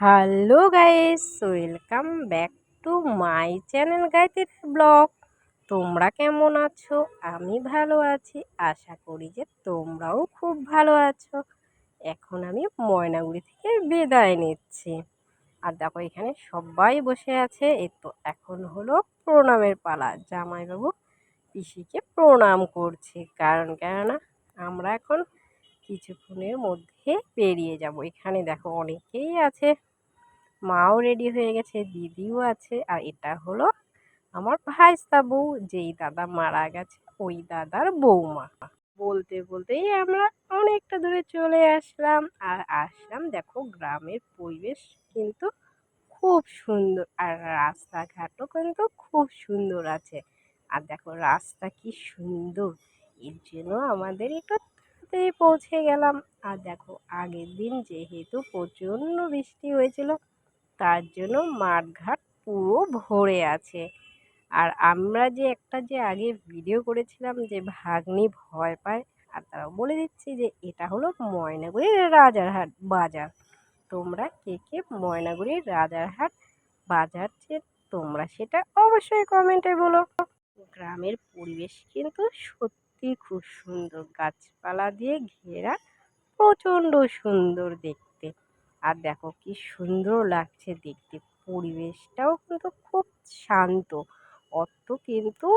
Hello guys, welcome back to my channel গাইতে blog. তোমরা কেমন আছো? আমি ভালো আছি। আশা করি যে তোমরাও খুব ভালো আছো। এখন আমি ময়নাগুড়ি থেকে বিদায় নিচ্ছি। আর দেখো, এখানে সবাই বসে আছে। এ তো এখন হলো প্রণামের পালা। জামাইবাবু পিসিকে প্রণাম করছে। কারণ, কেননা আমরা এখন কিছুক্ষণের মধ্যে বেরিয়ে যাব। এখানে দেখো, অনেকেই আছে। মাও রেডি হয়ে গেছে, দিদিও আছে, আর এটা হলো আমার ভাইস্তা বউ, যেই দাদা মারা গেছে, ওই দাদার বৌমা। বলতে বলতেই আমরা অনেকটা দূরে চলে আসলাম, আর আসলাম দেখো গ্রামের পরিবেশ কিন্তু খুব সুন্দর, আর রাস্তাঘাটও কিন্তু খুব সুন্দর আছে। আর দেখো রাস্তা কি সুন্দর, এর জন্য আমাদের একটু পৌঁছে গেলাম। আর দেখো আগের দিন যেহেতু প্রচণ্ড বৃষ্টি হয়েছিল তার জন্য মাঠঘাট পুরো ভরে আছে। আর আমরা যে একটা যে আগে ভিডিও করেছিলাম যে ভাগ্নি ভয় পায়, আর তারাও বলে দিচ্ছি যে এটা হলো ময়নাগুড়ির রাজারহাট বাজার। তোমরা কে কে ময়নাগুড়ির রাজারহাট বাজার যে তোমরা সেটা অবশ্যই কমেন্টে বলো। গ্রামের পরিবেশ কিন্তু সত্যি খুব সুন্দর। গাছপালা দিয়ে ঘেরা প্রচণ্ড সুন্দর দেখতে। আর দেখো কি সুন্দর লাগছে দেখতে। পরিবেশটাও কিন্তু খুব শান্ত। অত কিন্তু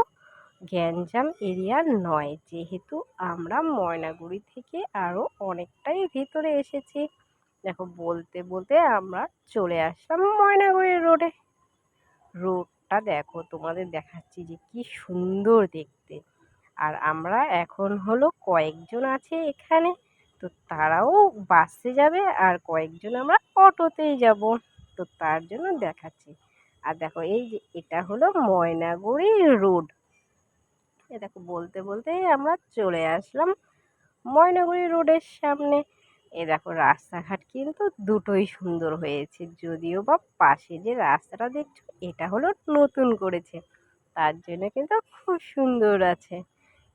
গ্যাঞ্জাম এরিয়া নয়। যেহেতু আমরা ময়নাগুড়ি থেকে আরও অনেকটাই ভিতরে এসেছি। দেখো বলতে বলতে আমরা চলে আসলাম ময়নাগুড়ি রোডে। রোডটা দেখো, তোমাদের দেখাচ্ছি যে কি সুন্দর দেখতে। আর আমরা এখন হলো কয়েকজন আছে এখানে। তো তারাও বাসে যাবে আর কয়েকজন আমরা অটোতেই যাব। তো তার জন্য দেখাচ্ছি। আর দেখো, এই যে এটা হলো ময়নাগুড়ি রোড। এ দেখো, বলতে বলতেই আমরা চলে আসলাম ময়নাগুড়ি রোডের সামনে। এ দেখো, রাস্তাঘাট কিন্তু দুটোই সুন্দর হয়েছে। যদিও বা পাশে যে রাস্তাটা দেখছ, এটা হলো নতুন করেছে। তার জন্য কিন্তু খুব সুন্দর আছে।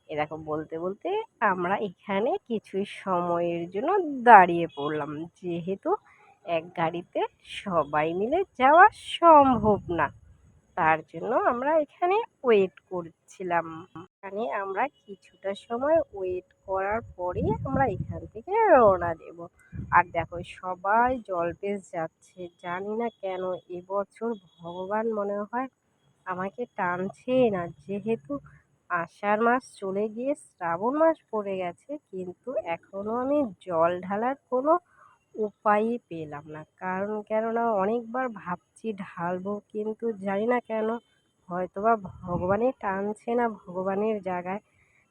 এ দেখো বলতে বলতে আমরা এখানে কিছু সময়ের জন্য দাঁড়িয়ে পড়লাম। যেহেতু এক গাড়িতে সবাই মিলে যাওয়া সম্ভব না, তার জন্য আমরা এখানে ওয়েট করছিলাম। এখানে আমরা কিছুটা সময় ওয়েট করার পরে আমরা এখান থেকে রওনা দেব। আর দেখো, সবাই জলপেশ যাচ্ছে, জানি না কেন এবছর ভগবান মনে হয় আমাকে টানছে না। যেহেতু আষাঢ় মাস চলে গিয়ে শ্রাবণ মাস পড়ে গেছে, কিন্তু এখনও আমি জল ঢালার কোনো উপায়ই পেলাম না। কারণ কেননা অনেকবার ভাবছি ঢালবো, কিন্তু জানি না কেন হয়তোবা ভগবানই টানছে না ভগবানের জায়গায়।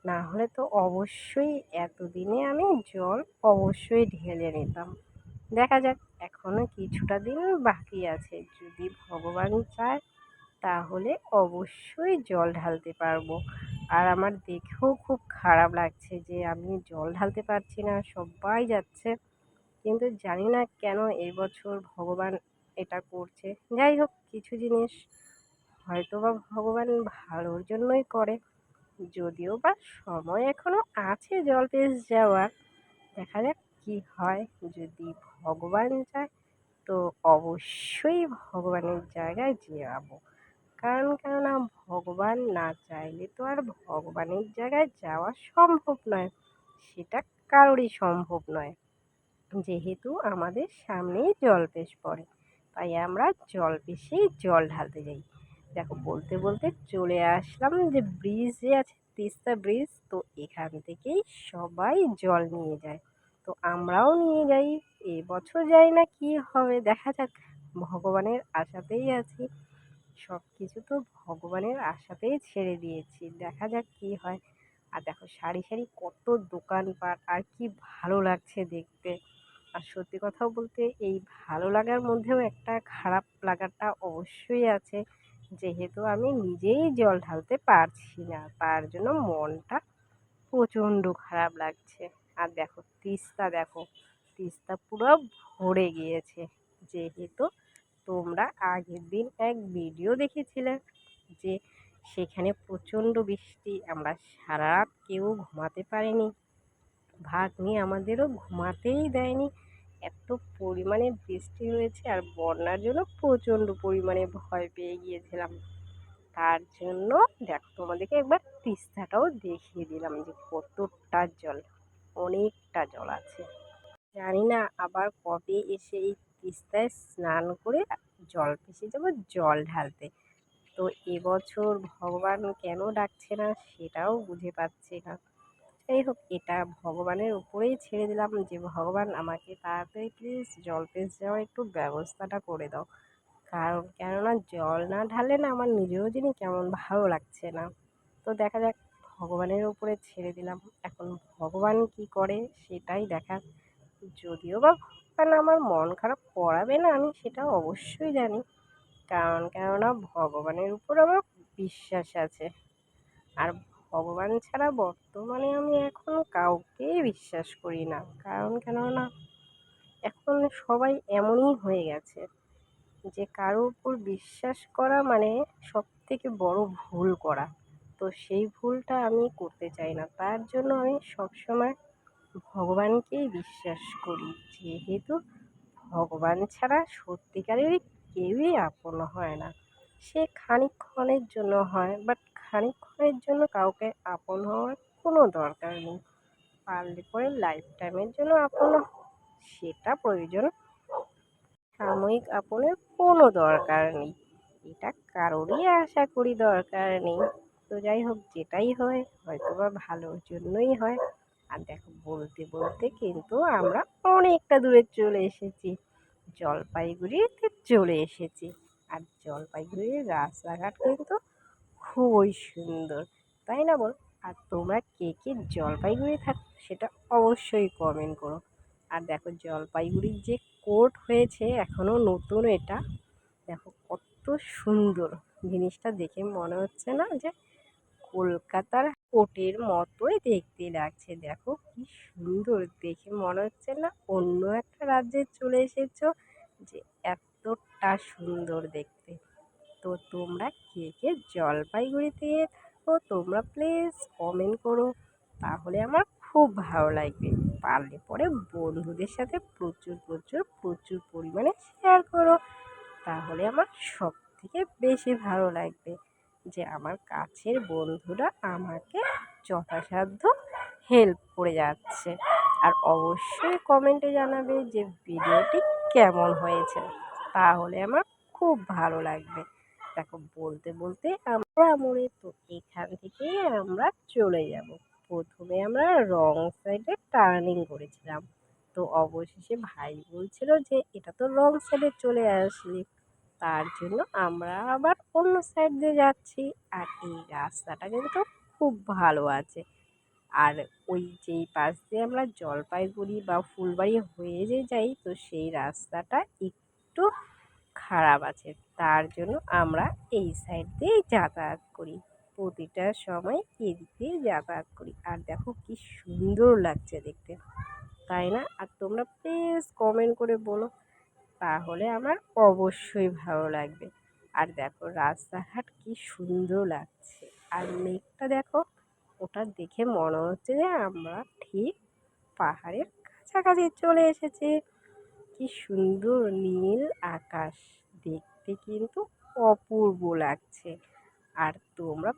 না হলে তো অবশ্যই এতদিনে আমি জল অবশ্যই ঢেলে নিতাম। দেখা যাক এখনও কিছুটা দিন বাকি আছে। যদি ভগবান চায় তাহলে অবশ্যই জল ঢালতে পারব। আর আমার দেখেও খুব খারাপ লাগছে যে আমি জল ঢালতে পারছি না, সবাই যাচ্ছে। কিন্তু জানি না কেন এবছর ভগবান এটা করছে। যাই হোক, কিছু জিনিস হয়তো বা ভগবান ভালোর জন্যই করে। যদিও বা সময় এখনও আছে জল পেস যাওয়ার। দেখা যাক কী হয়। যদি ভগবান চায়, তো অবশ্যই ভগবানের জায়গায় যাব। কারণ কেননা ভগবান না চাইলে তো আর ভগবানের জায়গায় যাওয়া সম্ভব নয়। সেটা কারোরই সম্ভব নয়। যেহেতু আমাদের সামনেই জলপেশ পড়ে, তাই আমরা জলপেশেই জল ঢালতে যাই। দেখো, বলতে বলতে চলে আসলাম যে ব্রিজ যে আছে, তিস্তা ব্রিজ তো এখান থেকেই সবাই জল নিয়ে যায়। তো আমরাও নিয়ে যাই এবছর যাই না কি হবে, দেখা যাক। ভগবানের আশাতেই আছি। সব কিছু তো ভগবানের আশাতেই ছেড়ে দিয়েছি। দেখা যাক কী হয়। আর দেখো সারি সারি কত দোকানপাট, আর কি ভালো লাগছে দেখতে। আর সত্যি কথা বলতে, এই ভালো লাগার মধ্যেও একটা খারাপ লাগাটা অবশ্যই আছে। যেহেতু আমি নিজেই জল ঢালতে পারছি না, তার জন্য মনটা প্রচণ্ড খারাপ লাগছে। আর দেখো, তিস্তা দেখো, তিস্তা পুরো ভরে গিয়েছে। যেহেতু তোমরা আগের দিন এক ভিডিও দেখেছিলে যে সেখানে প্রচণ্ড বৃষ্টি, আমরা সারা রাত কেউ ঘুমাতে পারিনি। ভাগ্নি আমাদেরও ঘুমাতেই দেয়নি। এত পরিমাণে বৃষ্টি হয়েছে আর বন্যার জন্য প্রচণ্ড পরিমাণে ভয় পেয়ে গিয়েছিলাম। তার জন্য দেখো, তোমাদেরকে একবার তিস্তাটাও দেখিয়ে দিলাম যে কতটা জল, অনেকটা জল আছে। জানি না আবার কবে এসে এই তিস্তায় স্নান করে জল ভেসে যাব, জল ঢালতে। তো এবছর ভগবান কেন ডাকছে না সেটাও বুঝে পাচ্ছি না। যাই হোক, এটা ভগবানের উপরেই ছেড়ে দিলাম যে ভগবান আমাকে তাড়াতাড়ি প্লিজ জল পেস যাওয়ার একটু ব্যবস্থাটা করে দাও। কারণ কেননা জল না ঢালে না আমার নিজেরও যিনি কেমন ভালো লাগছে না। তো দেখা যাক, ভগবানের উপরে ছেড়ে দিলাম। এখন ভগবান কি করে সেটাই দেখার। যদিও বা ভগবান আমার মন খারাপ করাবে না আমি সেটা অবশ্যই জানি। কারণ কেননা ভগবানের উপর আমার বিশ্বাস আছে। আর ভগবান ছাড়া বর্তমানে আমি এখন কাউকেই বিশ্বাস করি না। কারণ কেননা এখন সবাই এমনই হয়ে গেছে যে কারও উপর বিশ্বাস করা মানে সব থেকে বড় ভুল করা। তো সেই ভুলটা আমি করতে চাই না। তার জন্য আমি সবসময় ভগবানকেই বিশ্বাস করি, যেহেতু ভগবান ছাড়া সত্যিকারেরই কেউই আপন হয় না। সে খানিকক্ষণের জন্য হয় বাট খানিকক্ষণের জন্য কাউকে আপন হওয়ার কোনো দরকার নেই। পারলে পরে লাইফ টাইমের জন্য আপন সেটা প্রয়োজন। সাময়িক আপনের কোনো দরকার নেই, এটা কারোরই আশা করি দরকার নেই। তো যাই হোক, যেটাই হয় হয়তো বা ভালোর জন্যই হয়। আর দেখো বলতে বলতে কিন্তু আমরা অনেকটা দূরে চলে এসেছি। জলপাইগুড়িতে চলে এসেছি। আর জলপাইগুড়ির রাস্তাঘাট কিন্তু খুবই সুন্দর, তাই না বল? আর তোমরা কে কে জলপাইগুড়ি থাক, সেটা অবশ্যই কমেন্ট করো। আর দেখো জলপাইগুড়ির যে কোর্ট হয়েছে এখনও নতুন এটা, দেখো কত সুন্দর। জিনিসটা দেখে মনে হচ্ছে না যে কলকাতার কোর্টের মতোই দেখতে লাগছে। দেখো কি সুন্দর, দেখে মনে হচ্ছে না অন্য একটা রাজ্যে চলে এসেছ যে এতটা সুন্দর দেখতে। তো তোমরা কে কে জলপাইগুড়িতে থাকো তোমরা প্লিজ কমেন্ট করো। তাহলে আমার খুব ভালো লাগবে। পারলে পরে বন্ধুদের সাথে প্রচুর প্রচুর প্রচুর পরিমাণে শেয়ার করো। তাহলে আমার সব থেকে বেশি ভালো লাগবে। যে আমার কাছের বন্ধুরা আমাকে যথাসাধ্য হেল্প করে যাচ্ছে। আর অবশ্যই কমেন্টে জানাবে যে ভিডিওটি কেমন হয়েছে। তাহলে আমার খুব ভালো লাগবে। দেখো, বলতে বলতে আমরা মোড়ে তো এখান থেকেই আমরা চলে যাব। প্রথমে আমরা রং সাইডে টার্নিং করেছিলাম। তো অবশেষে ভাই বলছিল যে, এটা তো রং সাইডে চলে আসলি। তার জন্য আমরা আবার অন্য সাইড দিয়ে যাচ্ছি। আর এই রাস্তাটা কিন্তু খুব ভালো আছে। আর ওই যেই পাশ দিয়ে আমরা জলপাইগুড়ি বা ফুলবাড়ি হয়ে যে যাই, তো সেই রাস্তাটা একটু খারাপ আছে। তার জন্য আমরা এই সাইড দিয়েই যাতায়াত করি। প্রতিটা সময় এদিক দিয়ে যাতায়াত করি। আর দেখো কি সুন্দর লাগছে দেখতে। তাই না? আর তোমরা প্লিজ কমেন্ট করে বলো। তাহলে আমার অবশ্যই ভালো লাগবে। আর দেখো রাস্তাঘাট কি সুন্দর লাগছে। আর মেঘটা দেখো, ওটা দেখে মনে হচ্ছে যে আমরা ঠিক পাহাড়ের কাছাকাছি চলে এসেছি। কি সুন্দর নীল আকাশ, দেখতে কিন্তু অপূর্ব লাগছে। আর তোমরা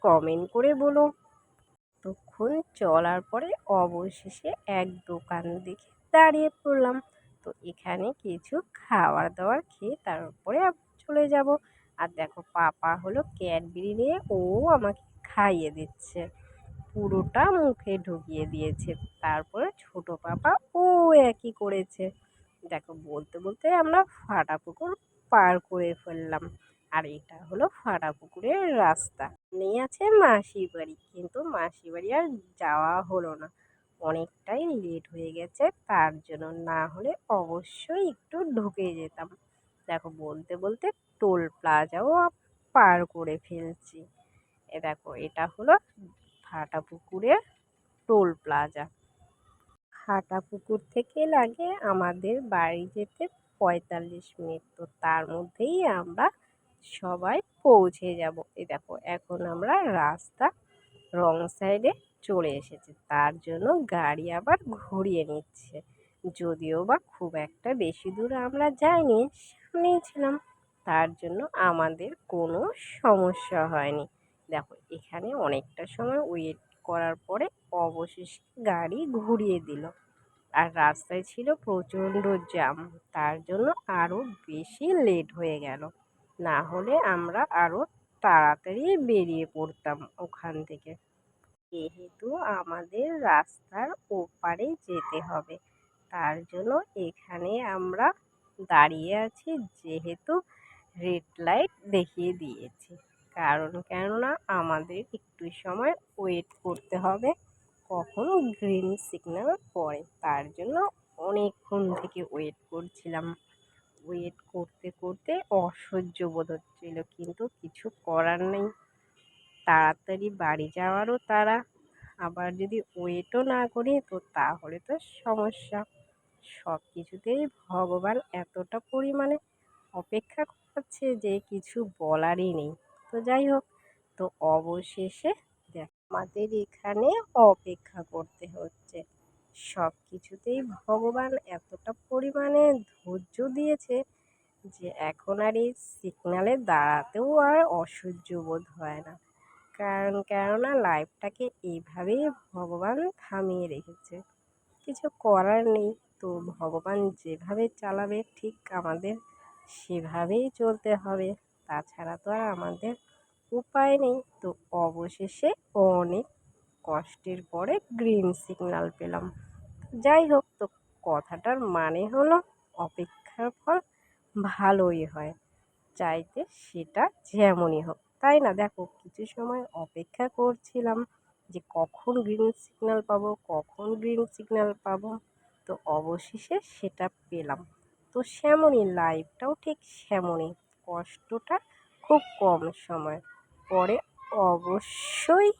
কমেন্ট করে বলো। তখন চলার পরে অবশেষে এক দোকান দেখে দাঁড়িয়ে পড়লাম। তো এখানে কিছু খাবার দাবার খেয়ে তারপরে চলে যাব। আর দেখো পাপা হলো ক্যাডবেরি নিয়ে ও আমাকে খাইয়ে দিচ্ছে। পুরোটা মুখে ঢুকিয়ে দিয়েছে। তারপরে ছোট পাপা ও একই করেছে। দেখো বলতে বলতে আমরা ফাটা পুকুর পার করে ফেললাম। আর এটা হলো ফাটা পুকুরের রাস্তা। নেই আছে মাসির বাড়ি। কিন্তু মাসির বাড়ি আর যাওয়া হলো না। অনেকটাই লেট হয়ে গেছে, তার জন্য না হলে অবশ্যই একটু ঢুকে যেতাম। দেখো বলতে বলতে টোল প্লাজাও পার করে ফেলছি। এ দেখো, এটা হলো ফাটা পুকুরের টোল প্লাজা ফাটা পুকুর থেকে লাগে আমাদের বাড়ি যেতে পঁয়তাল্লিশ মিনিট, তো তার মধ্যেই আমরা সবাই পৌঁছে যাব। এ দেখো, এখন আমরা রাস্তা রং সাইডে চলে এসেছে। তার জন্য গাড়ি আবার ঘুরিয়ে নিচ্ছে। যদিও বা খুব একটা বেশি দূর আমরা যাইনি, সামনেই ছিলাম। তার জন্য আমাদের কোনো সমস্যা হয়নি। দেখো, এখানে অনেকটা সময় ওয়েট করার পরে অবশেষে গাড়ি ঘুরিয়ে দিল। আর রাস্তায় ছিল প্রচণ্ড জ্যাম। তার জন্য আরও বেশি লেট হয়ে গেল। না হলে আমরা আরও তাড়াতাড়ি বেরিয়ে পড়তাম ওখান থেকে। যেহেতু আমাদের রাস্তার ওপারে যেতে হবে। তার জন্য এখানে আমরা দাঁড়িয়ে আছি যেহেতু রেড লাইট দেখিয়ে দিয়েছে। কারণ কেননা আমাদের একটু সময় ওয়েট করতে হবে, কখন গ্রিন সিগন্যাল পড়ে। তার জন্য অনেকক্ষণ থেকে ওয়েট করছিলাম। ওয়েট করতে করতে অসহ্য বোধ হচ্ছিল, কিন্তু কিছু করার নেই। তাড়াতাড়ি বাড়ি যাওয়ারও তারা আবার যদি ওয়েটও না করি তো তাহলে তো সমস্যা। সব কিছুতেই ভগবান এতটা পরিমাণে অপেক্ষা করছে যে কিছু বলারই নেই। তো যাই হোক, তো অবশেষে দেখ, আমাদের এখানে অপেক্ষা করতে হচ্ছে। সব কিছুতেই ভগবান এতটা পরিমাণে ধৈর্য দিয়েছে যে এখন আর এই সিগনালে দাঁড়াতেও আর অসহ্য বোধ হয় না। কারণ, কেননা লাইফটাকে এইভাবেই ভগবান থামিয়ে রেখেছে। কিছু করার নেই, তো ভগবান যেভাবে চালাবে, ঠিক আমাদের সেভাবেই চলতে হবে। তাছাড়া তো আর আমাদের উপায় নেই। তো অবশেষে অনেক কষ্টের পরে গ্রিন সিগন্যাল পেলাম। যাই হোক, তো কথাটার মানে হলো অপেক্ষার ফল ভালোই হয়। চাইতে সেটা যেমনই হোক। তাই না? দেখো, কিছু সময় অপেক্ষা করছিলাম যে কখন গ্রিন সিগন্যাল পাবো, কখন গ্রিন সিগন্যাল পাবো। তো অবশেষে সেটা পেলাম। তো সেমনই লাইফটাও ঠিক সেমনই। কষ্টটা খুব কম সময়। পরে অবশ্যই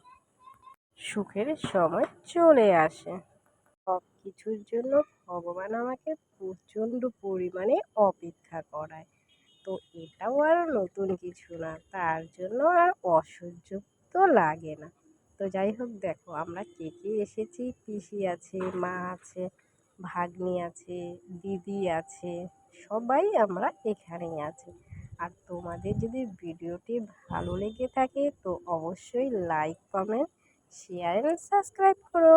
সুখের সময় চলে আসে। সব কিছুর জন্য ভগবান আমাকে প্রচণ্ড পরিমাণে অপেক্ষা করায়। তো এটাও আর নতুন কিছু না, তার জন্য আর অসহ্য তো লাগে না। তো যাই হোক দেখো, আমরা কে কে এসেছি? পিসি আছে, মা আছে, ভাগ্নি আছে, দিদি আছে, সবাই আমরা এখানেই আছি। আর তোমাদের যদি ভিডিওটি ভালো লেগে থাকে তো অবশ্যই like comment share and subscribe করো।